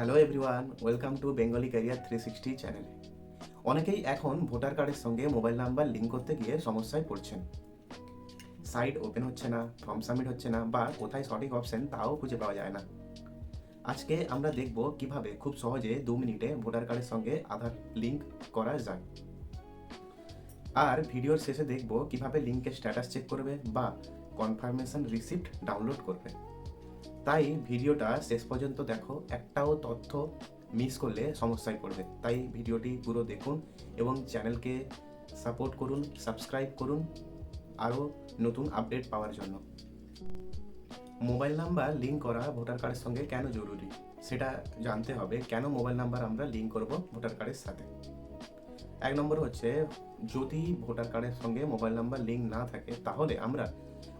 Hello everyone welcome to Bengali career three sixty চ্যানেলে অনেকেই এখন ভোটার কার্ডের সঙ্গে মোবাইল নাম্বার লিঙ্ক করতে গিয়ে সমস্যায় পড়ছেন। সাইট ওপেন হচ্ছে না ফর্ম সাবমিট হচ্ছে না, বা কোথায় সঠিক অপশন তাও খুঁজে পাওয়া যায় না। আজকে আমরা দেখব কীভাবে খুব সহজে দু মিনিটে ভোটার কার্ডের সঙ্গে আধার লিঙ্ক করা যায়। আর ভিডিওর শেষে দেখব কীভাবে লিঙ্কের স্ট্যাটাস চেক করবে বা কনফার্মেশন রিসিপ্ট ডাউনলোড করবে। তাই ভিডিওটা শেষ পর্যন্ত দেখো। একটাও তথ্য মিস করলে সমস্যায় পড়বে। তাই ভিডিওটি পুরো দেখুন এবং চ্যানেলকে সাপোর্ট করুন সাবস্ক্রাইব করুন, আরও নতুন আপডেট পাওয়ার জন্য। মোবাইল নাম্বার লিঙ্ক করা ভোটার কার্ডের সঙ্গে কেন জরুরি? সেটা জানতে হবে। কেন মোবাইল নাম্বার আমরা লিঙ্ক করব ভোটার কার্ডের সাথে? এক নম্বর হচ্ছে, যদি ভোটার কার্ডের সঙ্গে মোবাইল নাম্বার লিঙ্ক না থাকে, তাহলে আমরা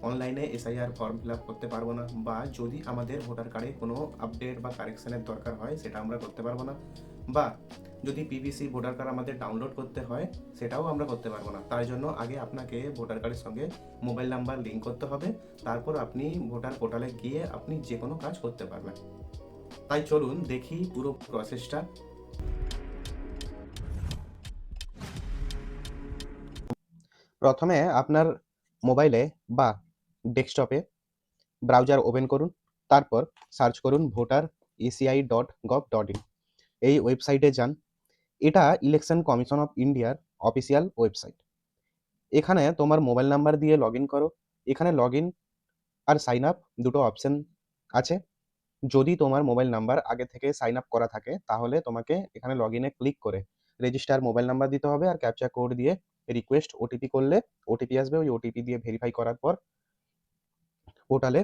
অনলাইনে এসআইআর ফর্ম ফিল আপ করতে পারব না। বা যদি আমাদের ভোটার কার্ডে কোনো আপডেট বা কারেকশানের দরকার হয়, সেটা আমরা করতে পারব না। বা যদি পিভিসি ভোটার কার্ড আমাদের ডাউনলোড করতে হয়, সেটাও আমরা করতে পারব না। তার জন্য আগে আপনাকে ভোটার কার্ডের সঙ্গে মোবাইল নাম্বার লিঙ্ক করতে হবে। তারপর আপনি ভোটার পোর্টালে গিয়ে আপনি যে কোনো কাজ করতে পারবেন। তাই চলুন দেখি পুরো প্রসেসটা প্রথমে আপনার মোবাইলে বা ডেস্কটপে ব্রাউজার ওপেন করুন, তারপর সার্চ করুন voter ECI dot gov dot in এই ওয়েবসাইটে যান। এটা ইলেকশন কমিশন অফ ইন্ডিয়ার অফিসিয়াল ওয়েবসাইট। এখানে তোমার মোবাইল নাম্বার দিয়ে লগ ইন করো। এখানে লগ ইন আর সাইন আপ দুটো অপশন আছে। যদি তোমার মোবাইল নাম্বার আগে থেকে সাইন আপ করা থাকে, তাহলে তোমাকে এখানে লগ ইনে ক্লিক করে রেজিস্টার মোবাইল নাম্বার দিতে হবে আর ক্যাপচা কোড দিয়ে রিকোয়েস্ট ওটিপি করলে ওটিপি আসবে, ওই ওটিপি দিয়ে ভেরিফাই করার পর পোর্টালে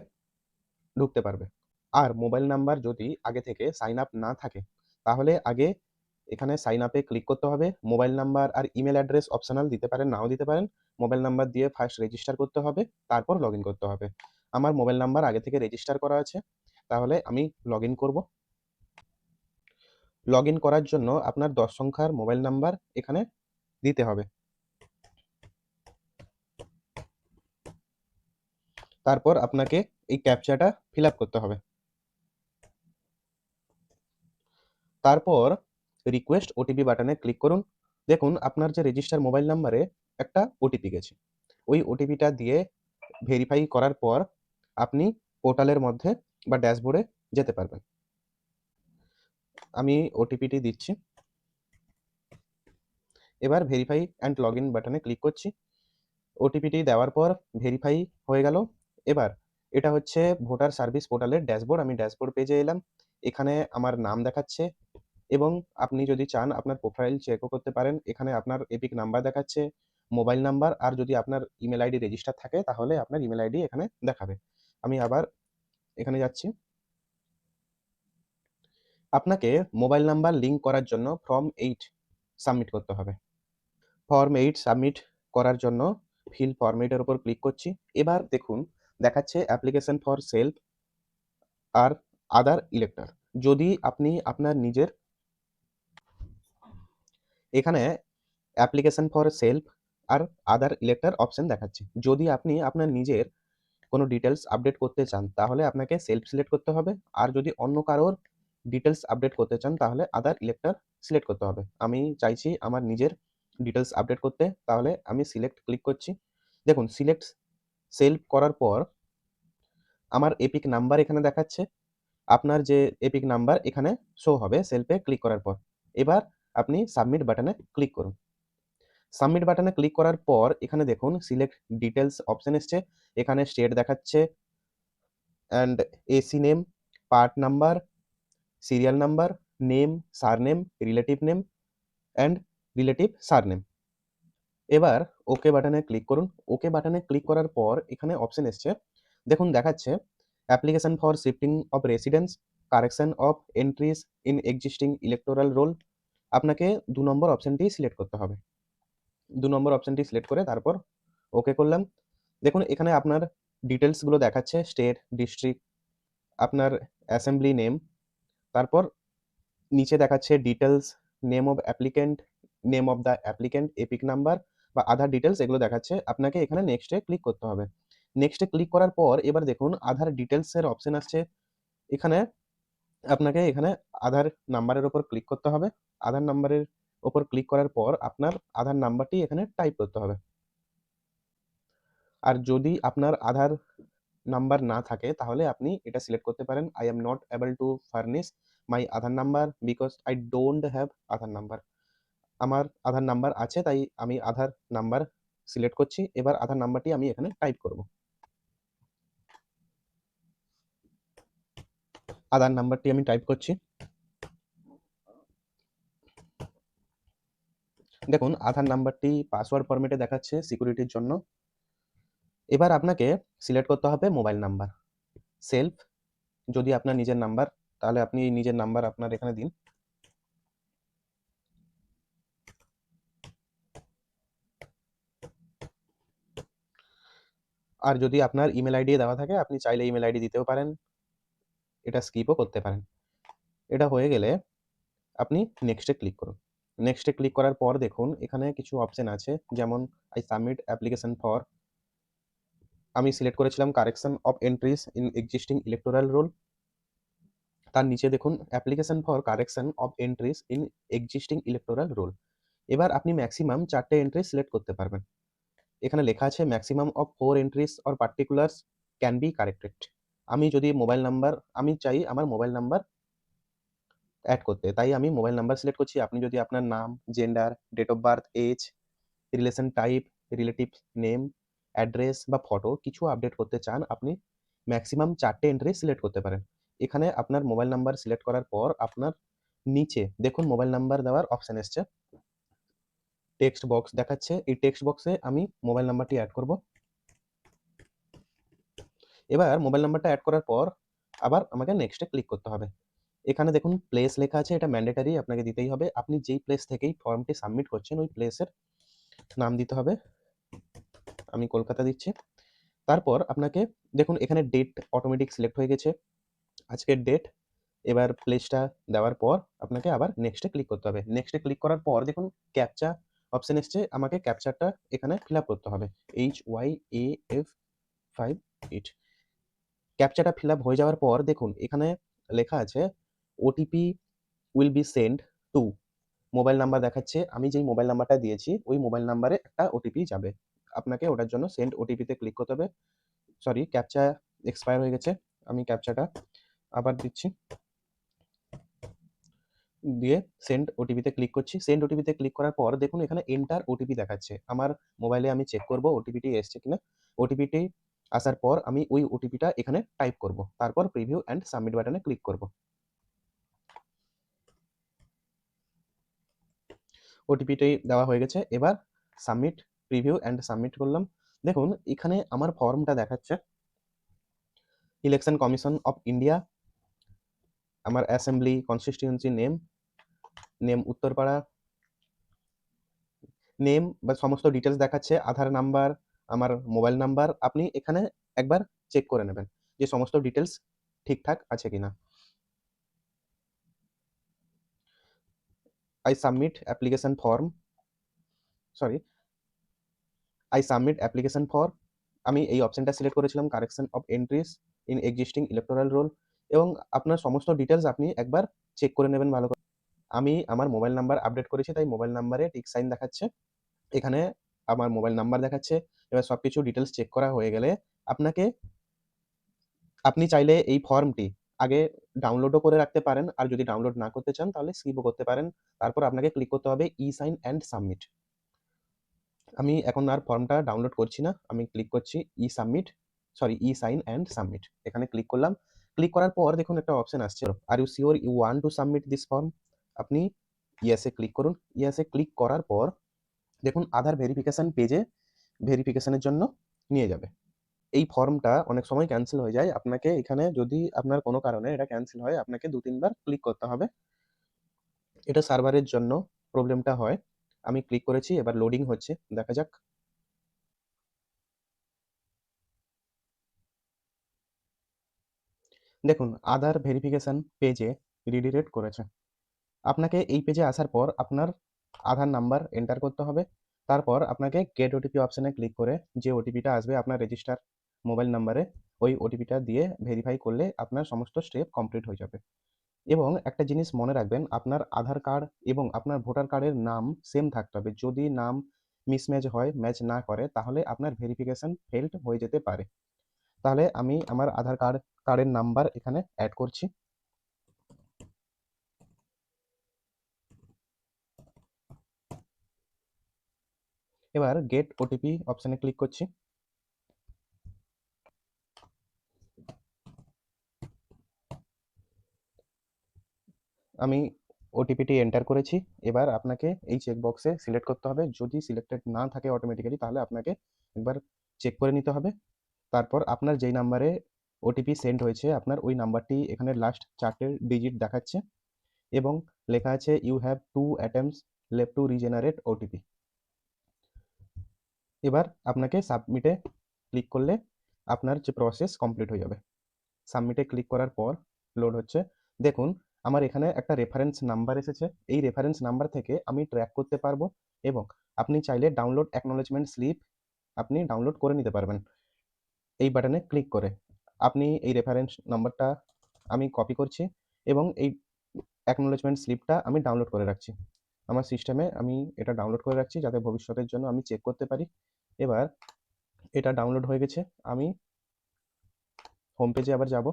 ঢুকতে পারবে। আর মোবাইল নাম্বার যদি আগে থেকে সাইন আপ না থাকে, তাহলে আগে এখানে সাইন আপে ক্লিক করতে হবে। মোবাইল নাম্বার আর ইমেল অ্যাড্রেস অপশনাল দিতে পারেন, নাও দিতে পারেন। মোবাইল নাম্বার দিয়ে ফার্স্ট রেজিস্টার করতে হবে, তারপর লগ করতে হবে। আমার মোবাইল নাম্বার আগে থেকে রেজিস্টার করা আছে, তাহলে আমি লগ ইন করব। লগ ইন করার জন্য আপনার দশ সংখ্যার মোবাইল নাম্বার এখানে দিতে হবে। তারপর আপনাকে এই ক্যাপচাটা ফিল করতে হবে। তারপর রিকোয়েস্ট ওটিপি বাটনে ক্লিক করুন। দেখুন, আপনার যে রেজিস্টার মোবাইল নাম্বারে একটা ওটিপি গেছে। ওই ওটিপিটা দিয়ে ভেরিফাই করার পর আপনি পোর্টালের মধ্যে বা ড্যাশবোর্ডে যেতে পারবেন। আমি ওটিপিটি দিচ্ছি। এবার ভেরিফাই অ্যান্ড লগ ইন বাটনে ক্লিক করছি ওটিপিটি দেওয়ার পর ভেরিফাই হয়ে গেল। এবার, এটা হচ্ছে ভোটার সার্ভিস পোর্টালের ড্যাশবোর্ড, আমি ড্যাশবোর্ড পেজে এলাম, এখানে আমার নাম দেখাচ্ছে এবং আপনি যদি চান আপনার প্রোফাইল চেকও করতে পারেন, এখানে আপনার এপিক নাম্বার দেখাচ্ছে মোবাইল নাম্বার আর যদি আপনার ইমেল আইডি রেজিস্টার থাকে, তাহলে আপনার ইমেল আইডি এখানে দেখাবে। আমি আবার এখানে যাচ্ছি। আপনাকে মোবাইল নাম্বার লিঙ্ক করার জন্য ফর্ম এইট সাবমিট করতে হবে। ফর্ম এইট সাবমিট করার জন্য ফিল ফরম্যাটের উপর ক্লিক করছি। এবার দেখুন দেখাচ্ছে application for self or other elector যদি আপনি আপনার নিজের এখানে application for self or other elector option দেখাচ্ছে। যদি আপনি আপনার নিজের কোনো ডিটেলস আপডেট করতে চান, তাহলে আপনাকে সেলফ সিলেক্ট করতে হবে। আর যদি অন্য কারোর ডিটেলস আপডেট করতে চান, তাহলে আদার ইলেক্টর সিলেক্ট করতে হবে। আমি চাইছি আমার নিজের ডিটেলস আপডেট করতে, তাহলে আমি সিলেক্ট ক্লিক করছি। দেখুন সিলেক্ট সেলফ করার পর আমার এপিক নাম্বার এখানে দেখাচ্ছে। আপনার যে এপিক নাম্বার এখানে শো হবে সেলফে ক্লিক করার পর। এবার আপনি সাবমিট বাটনে ক্লিক করুন। সাবমিট বাটনে ক্লিক করার পর এখানে দেখুন সিলেক্ট ডিটেলস অপশন এসছে। এখানে স্টেট দেখাচ্ছে and AC name part number serial number name surname relative name and relative surname এবার ওকে বাটনে ক্লিক করুন। ওকে বাটনে ক্লিক করার পর এখানে অপশন এসছে। দেখুন, দেখাচ্ছে application for shifting of residence correction of entries in existing electoral roll আপনাকে দু নম্বর অপশনটি সিলেক্ট করতে হবে। দু নম্বর অপশনটি সিলেক্ট করে তারপর ওকে করলাম। দেখুন, এখানে আপনার ডিটেলসগুলো দেখাচ্ছে স্টেট ডিস্ট্রিক্ট আপনার অ্যাসেম্বলি নেম তারপর নিচে দেখাচ্ছে details name of applicant name of the applicant EPIC number বা আধার ডিটেলস এগুলো দেখাচ্ছে আপনাকে এখানে নেক্সটে ক্লিক করতে হবে নেক্সটে ক্লিক করার পর এবার দেখুন আধার ডিটেলসের অপশন আসছে এখানে আপনাকে এখানে আধার নাম্বারের ওপর ক্লিক করতে হবে। আধার নাম্বারের ওপর ক্লিক করার পর আপনার আধার নাম্বারটি এখানে টাইপ করতে হবে। আর যদি আপনার আধার নাম্বার না থাকে তাহলে আপনি এটা সিলেক্ট করতে পারেন, I am not able to furnish my Aadhaar number because I don't have Aadhaar number" আমার আধার নাম্বার আছে, তাই আমি আধার নাম্বার সিলেক্ট করছি। এবার আধার নাম্বারটি আমি এখানে টাইপ করব। আধার নাম্বারটি আমি টাইপ করছি। দেখুন, আধার নাম্বারটি পাসওয়ার্ড ফরম্যাটে দেখাচ্ছে সিকিউরিটির জন্য। এবার আপনাকে সিলেক্ট করতে হবে মোবাইল নাম্বার। সেলফ যদি আপনার নিজের নাম্বার তাহলে আপনি নিজের নাম্বার আপনার এখানে দিন। আর যদি আপনার ইমেল আইডি দেওয়া থাকে, আপনি চাইলে ইমেল আইডি দিতেও পারেন। এটা স্কিপও করতে পারেন। এটা হয়ে গেলে আপনি নেক্সট ক্লিক করুন। নেক্সট ক্লিক করার পর দেখুন, এখানে কিছু অপশন আছে যেমন আই সাবমিট application ফর আমি সিলেক্ট করেছিলাম correction of entries in existing electoral roll. তার নিচে দেখুন application for correction of entries in existing electoral roll. এবার আপনি ম্যাক্সিমাম চারটে এন্ট্রি সিলেক্ট করতে পারবেন। এখানে লেখা আছে maximum of four entries or particulars can be corrected. আমি যদি মোবাইল নাম্বার আমি চাই আমার মোবাইল নাম্বার অ্যাড করতে। তাই আমি মোবাইল নাম্বার সিলেক্ট করছি। আপনি যদি আপনার নাম, gender, date of birth, age, relation type, relative name, address বা ফটো কিছু আপডেট করতে চান আপনি ম্যাক্সিমাম চারটে এন্ট্রি সিলেক্ট করতে পারেন। এখানে আপনার মোবাইল নাম্বার সিলেক্ট করার পর আপনার নিচে দেখুন মোবাইল নাম্বার দেওয়ার অপশন এসছে। টেক্সট বক্স দেখাচ্ছে। এই টেক্সট বক্সে আমি মোবাইল নাম্বারটি অ্যাড করব। এবার মোবাইল নাম্বারটা অ্যাড করার পর আবার আমাকে নেক্সট ক্লিক করতে হবে। এখানে দেখুন প্লেস লেখা আছে, এটা ম্যান্ডেটারি আপনাকে দিতেই হবে। আপনি যেই প্লেস থেকেই ফর্মটি সাবমিট করছেন, ওই প্লেসের নাম দিতে হবে। আমি কলকাতা দিচ্ছি। তারপর আপনাকে দেখুন এখানে ডেট অটোমেটিক সিলেক্ট হয়ে গেছে। আজকের ডেট। এবার প্লেসটা দেওয়ার পর আপনাকে আবার নেক্সট ক্লিক করতে হবে। নেক্সটে ক্লিক করার পর দেখুন ক্যাপচা অপশন এসছে। আমাকে ক্যাপচারটা এখানে ফিল আপ করতে হবে। HYAF58 ক্যাপচাটা ফিল আপ হয়ে যাওয়ার পর দেখুন, এখানে লেখা আছে OTP will be send to mobile number দেখাচ্ছে। আমি যেই মোবাইল নাম্বারটা দিয়েছি, ওই মোবাইল নাম্বারে একটা ওটিপি যাবে। আপনাকে ওটার জন্য সেন্ড ওটিপিতে ক্লিক করতে হবে। সরি ক্যাপচা এক্সপায়ার হয়ে গেছে। আমি ক্যাপচাটা আবার দিচ্ছি। দিয়ে সেন্ড ওটিপি তে ক্লিক করছি। সেন্ড ওটিপিতে ক্লিক করার পর দেখুন এখানে এন্টার ওটিপি দেখাচ্ছে। আমার মোবাইলে আমি চেক করব ওটিপিটি এসছে কিনা। ওটিপিটি আসার পর আমি ওই ওটিপিটা এখানে টাইপ করব। তারপর প্রিভিউ অ্যান্ড সাবমিট বাটনে ক্লিক করব। ওটিপিটি দেওয়া হয়ে গেছে। এবার সাবমিট, প্রিভিউ অ্যান্ড সাবমিট করলাম। দেখুন এখানে আমার ফর্মটা দেখাচ্ছে। Election commission of India. আমার assembly constituency name, name Uttarpara. Name বা সমস্ত ডিটেইলস দেখাচ্ছে। আধার নাম্বার, আমার মোবাইল নাম্বার। আপনি এখানে একবার চেক করে নেবেন যে সমস্ত ডিটেইলস ঠিকঠাক আছে কিনা। I submit application form sorry I submit application for আমি এই অপশনটা সিলেক্ট করেছিলাম correction of entries in existing electoral roll এবং আপনার সমস্ত ডিটেইলস আপনি একবার চেক করে নেবেন ভালো। আমি আমার মোবাইল নাম্বার আপডেট করেছি, তাই মোবাইল নাম্বারে টিক সাইন দেখাচ্ছে। এখানে আমার মোবাইল নাম্বার দেখাচ্ছে। এবার সবকিছু ডিটেলস চেক করা হয়ে গেলে আপনাকে, আপনি চাইলে এই ফর্মটি আগে ডাউনলোডও করে রাখতে পারেন। আর যদি ডাউনলোড না করতে চান, তাহলে স্কিপও করতে পারেন। তারপর আপনাকে ক্লিক করতে হবে ই-সাইন অ্যান্ড সাবমিট। আমি এখন আর ফর্মটা ডাউনলোড করছি না। আমি ক্লিক করছি ই-সাবমিট সরি ই-সাইন অ্যান্ড সাবমিট। এখানে ক্লিক করলাম। ক্লিক করার পর দেখুন একটা অপশন আসছে। Are you sure you want to submit this form? আপনি ইয়েস ক্লিক করুন। ইয়েস ক্লিক করার পর দেখুন আধার ভেরিফিকেশান পেজে ভেরিফিকেশানের জন্য নিয়ে যাবে। এই ফর্মটা অনেক সময় ক্যান্সেল হয়ে যায়। আপনাকে এখানে যদি আপনার কোনো কারণে এটা ক্যান্সেল হয়, আপনাকে দু, তিনবার ক্লিক করতে হবে। এটা সার্ভারের জন্য প্রবলেমটা হয়। আমি ক্লিক করেছি, এবার লোডিং হচ্ছে। দেখা যাক। দেখুন, আধার ভেরিফিকেশান পেজে রিডিরেক্ট করেছে। আপনাকে এই পেজে আসার পর আপনার আধার নাম্বার এন্টার করতে হবে। তারপর আপনাকে গেট ওটিপি অপশানে ক্লিক করে যে ওটিপিটা আসবে আপনার রেজিস্টার মোবাইল নাম্বারে ওই ওটিপিটা দিয়ে ভেরিফাই করলে আপনার সমস্ত স্টেপ কমপ্লিট হয়ে যাবে। এবং একটা জিনিস মনে রাখবেন, আপনার আধার কার্ড এবং আপনার ভোটার কার্ডের নাম সেম থাকতে হবে যদি নাম মিসম্যাচ হয় ম্যাচ না করে, তাহলে আপনার ভেরিফিকেশন ফেলড হয়ে যেতে পারে তাহলে আমি আমার আধার কার্ড কার্ডের নাম্বার এখানে অ্যাড করছি এবার গেট ওটিপি অপশানে ক্লিক করছি। আমি ওটিপিটি এন্টার করেছি। এবার আপনাকে এই চেকবক্সে সিলেক্ট করতে হবে। যদি সিলেক্টেড না থাকে অটোমেটিক্যালি তাহলে আপনাকে একবার চেক করে নিতে হবে। তারপর আপনার যেই নাম্বারে ওটিপি সেন্ড হয়েছে, আপনার ওই নাম্বারটি এখানে লাস্ট চারটে ডিজিট দেখাচ্ছে। এবং লেখা আছে you have two attempts left to regenerate OTP এবার আপনাকে সাবমিটে ক্লিক করলে আপনার যে প্রসেস কমপ্লিট হয়ে যাবে। সাবমিটে ক্লিক করার পর লোড হচ্ছে। দেখুন, আমার এখানে একটা রেফারেন্স নাম্বার এসেছে। এই রেফারেন্স নাম্বার থেকে আমি ট্র্যাক করতে পারব এবং আপনি চাইলে ডাউনলোড অ্যাকনোলেজমেন্ট স্লিপ আপনি ডাউনলোড করে নিতে পারবেন। এই বাটনে ক্লিক করে আপনি এই রেফারেন্স নাম্বারটা আমি কপি করছি এবং এই অ্যাকনোলেজমেন্ট স্লিপটা আমি ডাউনলোড করে রাখছি। আমার সিস্টেমে আমি এটা ডাউনলোড করে রাখছি যাতে ভবিষ্যতের জন্য আমি চেক করতে পারি। এবার এটা ডাউনলোড হয়ে গেছে। আমি হোম পেজে আবার যাব।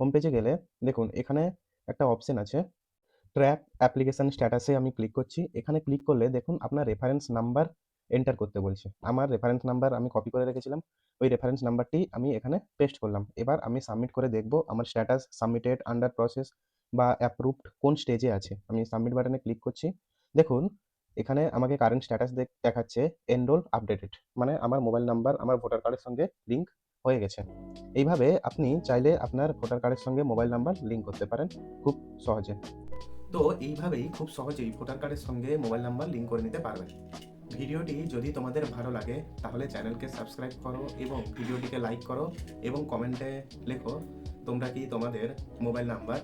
হোম পেজে গেলে দেখুন, এখানে একটা অপশন আছে। ট্র্যাক অ্যাপ্লিকেশান স্ট্যাটাসে আমি ক্লিক করছি। এখানে ক্লিক করলে দেখুন, আপনার রেফারেন্স নাম্বার এন্টার করতে বলছে। আমার রেফারেন্স নাম্বার আমি কপি করে রেখেছিলাম। ওই রেফারেন্স নাম্বারটি আমি এখানে পেস্ট করলাম। এবার আমি সাবমিট করে দেখব আমার স্ট্যাটাস সাবমিটেড আন্ডার প্রসেস বা অ্যাপ্রুভড কোন স্টেজে আছে। আমি সাবমিট বাটনে ক্লিক করছি। দেখুন এখানে আমাকে কারেন্ট স্ট্যাটাস দেখাচ্ছে এনরোল আপডেটেড মানে আমার মোবাইল নাম্বার আমার ভোটার কার্ডের সঙ্গে লিঙ্ক হয়ে গেছে। এইভাবে আপনি চাইলে আপনার ভোটার কার্ডের সঙ্গে মোবাইল নাম্বার লিঙ্ক করতে পারেন খুব সহজে। তো এইভাবেই খুব সহজেই ভোটার কার্ডের সঙ্গে মোবাইল নাম্বার লিঙ্ক করে নিতে পারবেন। ভিডিওটি যদি তোমাদের ভালো লাগে, তাহলে চ্যানেলকে সাবস্ক্রাইব করো এবং ভিডিওটিকে লাইক করো এবং কমেন্টে লেখো, তোমরা কি তোমাদের মোবাইল নাম্বার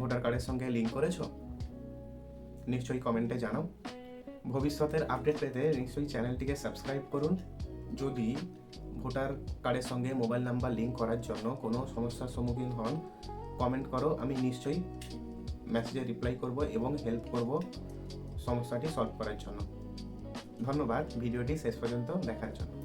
ভোটার কার্ডের সঙ্গে লিঙ্ক করেছ? নিশ্চয়ই কমেন্টে জানাও। ভবিষ্যতের আপডেট পেতে নিশ্চয়ই চ্যানেলটিকে সাবস্ক্রাইব করুন। যদি ভোটার কার্ডের সঙ্গে মোবাইল নাম্বার লিঙ্ক করার জন্য কোনো সমস্যার সম্মুখীন হন কমেন্ট করো, আমি নিশ্চয়ই মেসেজে রিপ্লাই করব এবং হেল্প করব সমস্যাটি সলভ করার জন্য। ধন্যবাদ, ভিডিওটি শেষ পর্যন্ত দেখার জন্য।